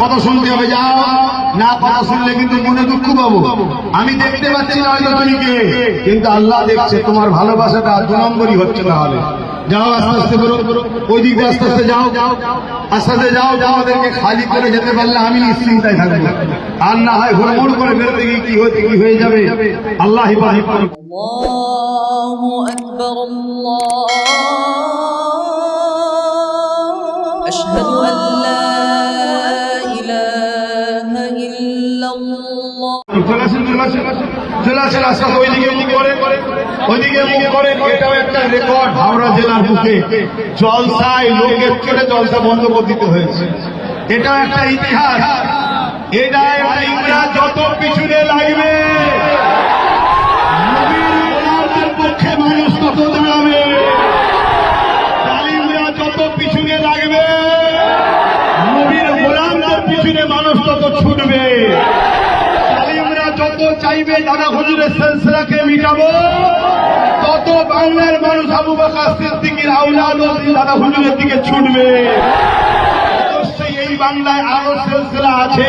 কথা শুনতে হবে যাও না কথা শুনলে কিন্তু মনে দুঃখ পাবো আমি দেখতে পাচ্ছি না হয়তো তুমি কে কিন্তু আল্লাহ দেখছে তোমার ভালোবাসাটা দু নম্বরই হচ্ছে তাহলে যাও আস্তে আস্তে বেরো ওই দিক দিয়ে আস্তে আস্তে যাও আস্তে আস্তে যাও যাও আমাদেরকে খালি করে যেতে পারলে আমি নিশ্চিন্তায় থাকবো আর না হয় হুড়মুড় করে বেরোতে গিয়ে কি হয়ে কি হয়ে যাবে আল্লাহ হিফাজত করবে الله أكبر الله أشهد أن চলে আসেন করে, এটাও একটা রেকর্ড হাওড়া জেলার বুকে। জলসায় লোকের জলসা বন্ধ করে হয়েছে। এটা একটা ইতিহাস। এটা একটা ইতিহাস যত পিছনে লাগবে। চাইবে দাদা হুজুরের সিলসিলাকে মিটাবো। তত বাংলার মানুষ আবু বকর সিদ্দিকীর আওলাদ ও দাদা হুজুরের দিকে ছুটবে। এই বাংলায় আরও সিলসিলা আছে,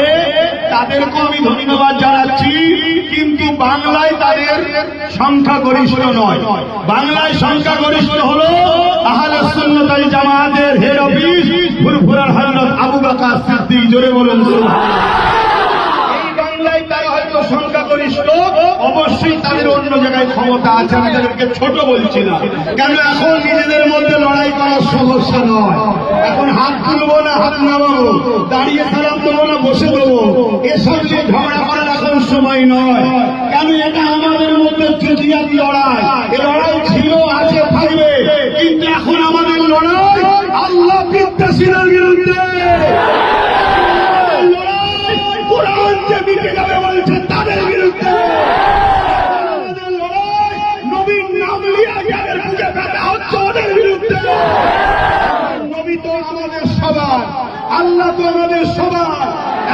তাদেরকেও আমি ধন্যবাদ জানাচ্ছি, কিন্তু বাংলায় তাদের সংখ্যাগরিষ্ঠ নয়। বাংলায় সংখ্যাগরিষ্ঠ হলো আহলে সুন্নাত আল জামাতের হেড অফিস ফুরফুরার হযরত আবু বকর সিদ্দিক। জোরে বলুন সুবহানাল্লাহ এই বাংলায় তারা হয়তো সংখ্যাগরিষ্ঠ অবশ্যই তাদের অন্য জায়গায় ক্ষমতা আছে, আমি তাদেরকে ছোট বলছি না। কেন এখন নিজেদের মধ্যে লড়াই করার সমস্যা নয়। এখন হাত তুলবো না, হাত নামাবো, দাঁড়িয়ে সালাম দেবো না, বসে দেবো। এসব নিয়ে ঝগড়া করার এখন সময় নয়। কেন এটা আমাদের মধ্যে তৃতীয়ার লড়াই? এ লড়াই ছিল আছে থাকবে, কিন্তু এখন আমাদের লড়াই আল্লাহ বিদ্যাসীনের বিরুদ্ধে। লড়াই কোরআন যে মিটে যাবে বলছে তাদের বিরুদ্ধে আমাদের লড়াই নবীর নাম লিয়া যাদের বুকে ব্যথা হচ্ছে ওদের বিরুদ্ধে নবী তো আমাদের সবার আল্লাহ তো আমাদের সবার।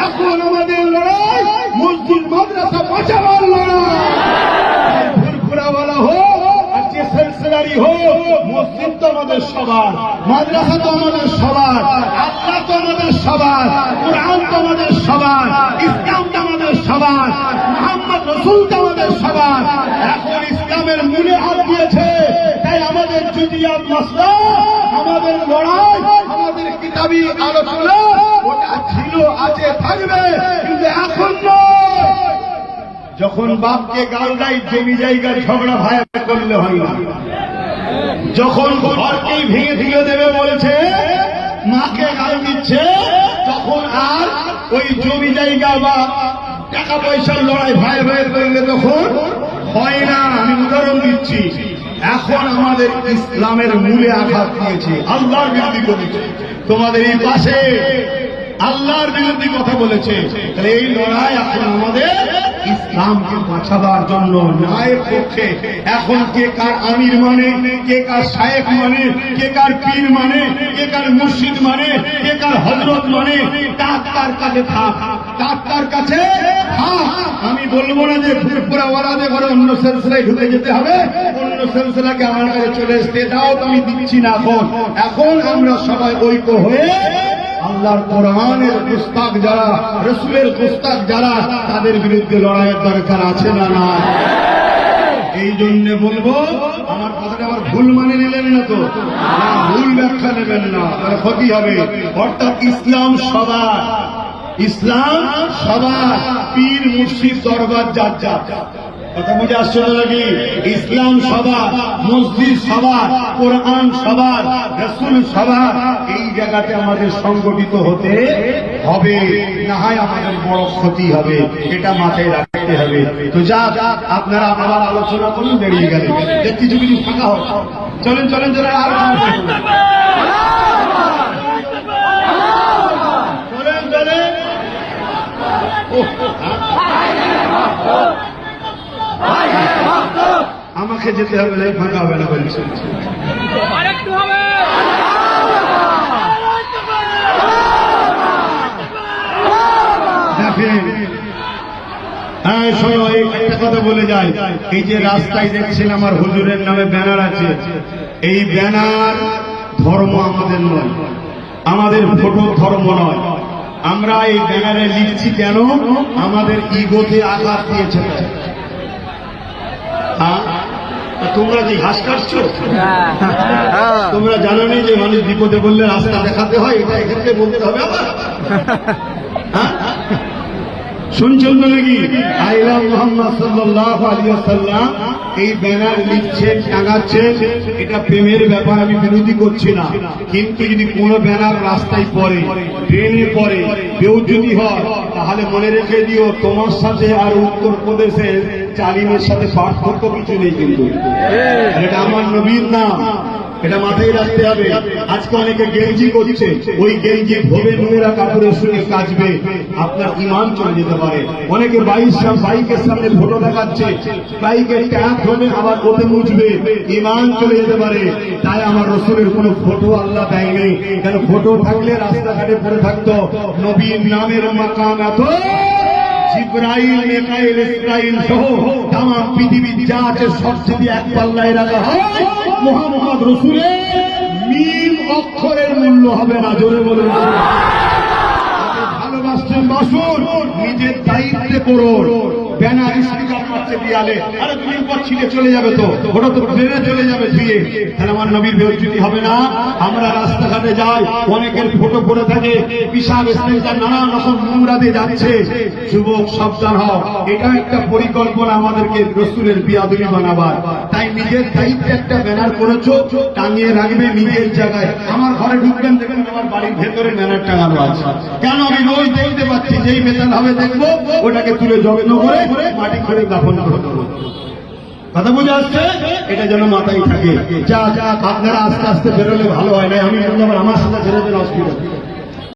এখন আমাদের লড়াই, মসজিদ, মাদ্রাসা বাঁচাবার লড়াই। ফুরফুরাওয়ালা হোক, আর যে সেলসেলারি হোক, মসজিদ তো আমাদের সবার, মাদ্রাসা তো আমাদের সবার আল্লাহ তো আমাদের সবার, কোরআন তো আমাদের সবার, ইসলাম তো আমাদের সবার, মোহাম্মদ রসুল তো আমাদের সবার। এখন ইসলামের মূলে হাত দিয়েছে, তাই আমাদের জুদিয়াত মাসলা, আমাদের লড়াই কিতাবি আলোচনা ওটা ছিল আছে থাকবে, কিন্তু এখন যখন বাপকে গাল দেয়, জমি জায়গার ঝগড়া ভাই করলে হয় না। যখন ঘরকেই ভেঙে ফেলে দেবে বলছে, মাকে গাল দিচ্ছে, তখন আর ওই জমি জায়গা বা টাকা পয়সার লড়াই ভাই ভাই করলে তখন হয় না। আমি উদাহরণ দিচ্ছি। এখন আমাদের ইসলামের মূলে আঘাত দিয়েছে, আল্লাহর বিরোধী করেছে তোমাদের এই পাশে আল্লাহর বিরোধী কথা বলেছে। এই লড়াই এখন আমাদের ইসলামকে বাঁচাবার জন্য ন্যায়ের পক্ষে। এখন কে কার আমির মানে কে কার শায়েক মানে কে কার পীর মানে কে কার মুর্শিদ মানে কে কার হজরত মানে তার তার কাছে থাক তার তার কাছে আমি বলব না যে ফুরফুরা ওয়ালাদে ঘরে অন্য সেলসিলায় ঢুকে যেতে হবে। আমার কাছে চলে আসতে এটাও তো আমি দিচ্ছি না এখন। এখন আমরা সবাই ঐক্য হয়ে আল্লাহর কোরআনের যারা, রসুলের যারা, তাদের বিরুদ্ধে লড়াইয়ের দরকার আছে না না এই জন্য বলব, আমার কথাটা আবার ভুল মানে নিলেন না তো? ভুল ব্যাখ্যা নেবেন না তাহলে ক্ষতি হবে। অর্থাৎ ইসলাম সবার। ইসলাম সবার। পীর, মুর্শিদ, দরবার, যার যার। কথা বুঝে আসছে না নাকি? ইসলাম সবার মসজিদ সভা, কোরআন সবার রসুল সবার এই জায়গাতে আমাদের সংগঠিত হতে হবে। না হয় আমাদের বড় ক্ষতি হবে, এটা মাথায় রাখতে হবে। তো যা আপনারা আবার আলোচনা করুন, বেরিয়ে গেলে। কিছু কিছু ফাঁকা হয় চলেন চলেন চলেন, আর চলেন চলেন। আমাকে যেতে হবে না ফাঁকা হবে না বলছি। হ্যাঁ শোনো একটা কথা বলে যাই। এই যে রাস্তায় দেখছেন আমার হুজুরের নামে ব্যানার আছে, এই ব্যানার ধর্ম আমাদের নয়, আমাদের ফটো ধর্ম নয়। আমরা এই ব্যানারে লিখছি কেন? আমাদের ইগোতে আঘাত দিয়েছে। তাই। হ্যাঁ? তোমরা কি ঘাস কাটছো? তোমরা জানো নি যে মানুষ বিপদে বললে রাস্তা দেখাতে হয়? এটা এক্ষেত্রে বলতে হবে আবার। হ্যাঁ? শুনছেন তো নাকি আইলা মোহাম্মদ সাল্লাল্লাহু আলাইহি ওয়াসাল্লাম। এই ব্যানার লিখছেন টাঙাচ্ছেন। এটা প্রেমের ব্যাপার আমি বিরোধী করছি না। কিন্তু যদি কোনো ব্যানার রাস্তায় পড়ে ট্রেনে পড়ে কেউ যদি হয় তাহলে মনে রেখে দিও তোমার সাথে আর উত্তরপ্রদেশের চালিমের সাথে পার্থক্য কিছু নেই কিন্তু। এটা আমার নবীর নাম। এটা মাথায় রাখতে হবে। আজকে অনেকে গেঞ্জি করছে। ওই গেঞ্জি ভোবে নোংরা কাপড়ের সঙ্গে কাচবে। আপনার ইমান চলে যেতে পারে। অনেকে বাইশ বাইকের সামনে ফটো দেখাচ্ছে। বাইকের ট্যাপ ধরে আবার ওতে মুছবে। ইমান চলে যেতে পারে। তাই আমার রসুলের কোনো ফটো আল্লাহ দেয় নেই কেন ফটো থাকলে রাস্তাঘাটে পড়ে থাকতো। নবীর নামের মাকাম এত। জিব্রাইল, মেকাইল, ইসরাইল সহ তাম পৃথিবীর যা আছে সব যদি এক পাল্লায় রাখা হয়। মোহাম্মদ রসুলের মিম অক্ষরের মূল্য হবে না, জোরে বলে ভালোবাসছেন বাসুর, নিজের দায়িত্বে করুন ব্যানার স্পিকার আরে পর চলে যাবে তো। ওটা তো ট্রেনে চলে যাবে তাহলে আমার নবীর হবে না। আমরা রাস্তাঘাটে যাই, অনেকের ফটো পড়ে থাকে। বিশাল নানান রকম নোংরা দিয়ে যাচ্ছে। যুবক, সাবধান হও। এটা একটা পরিকল্পনা আমাদেরকে রসুলের বিয়াদুলি বানাবার। তাই নিজের দায়িত্বে একটা ব্যানার করেছ, টাঙিয়ে রাখবে নিজের জায়গায়। আমার ঘরে ঢুকবেন, দেখবেন আমার বাড়ির ভেতরে ব্যানার টাঙানো আছে। কেন আমি রোজ দেখতে পাচ্ছি যেই বেতন হবে দেখব, ওটাকে তুলে যত্ন করে মাটি করে দাফন করে দেবো। কথা বুঝে আসছে? এটা যেন মাথায় থাকে। যা যা আপনারা আস্তে আস্তে বেরোলে ভালো হয় না আমি আমার সাথে বেরোতে অসুবিধা।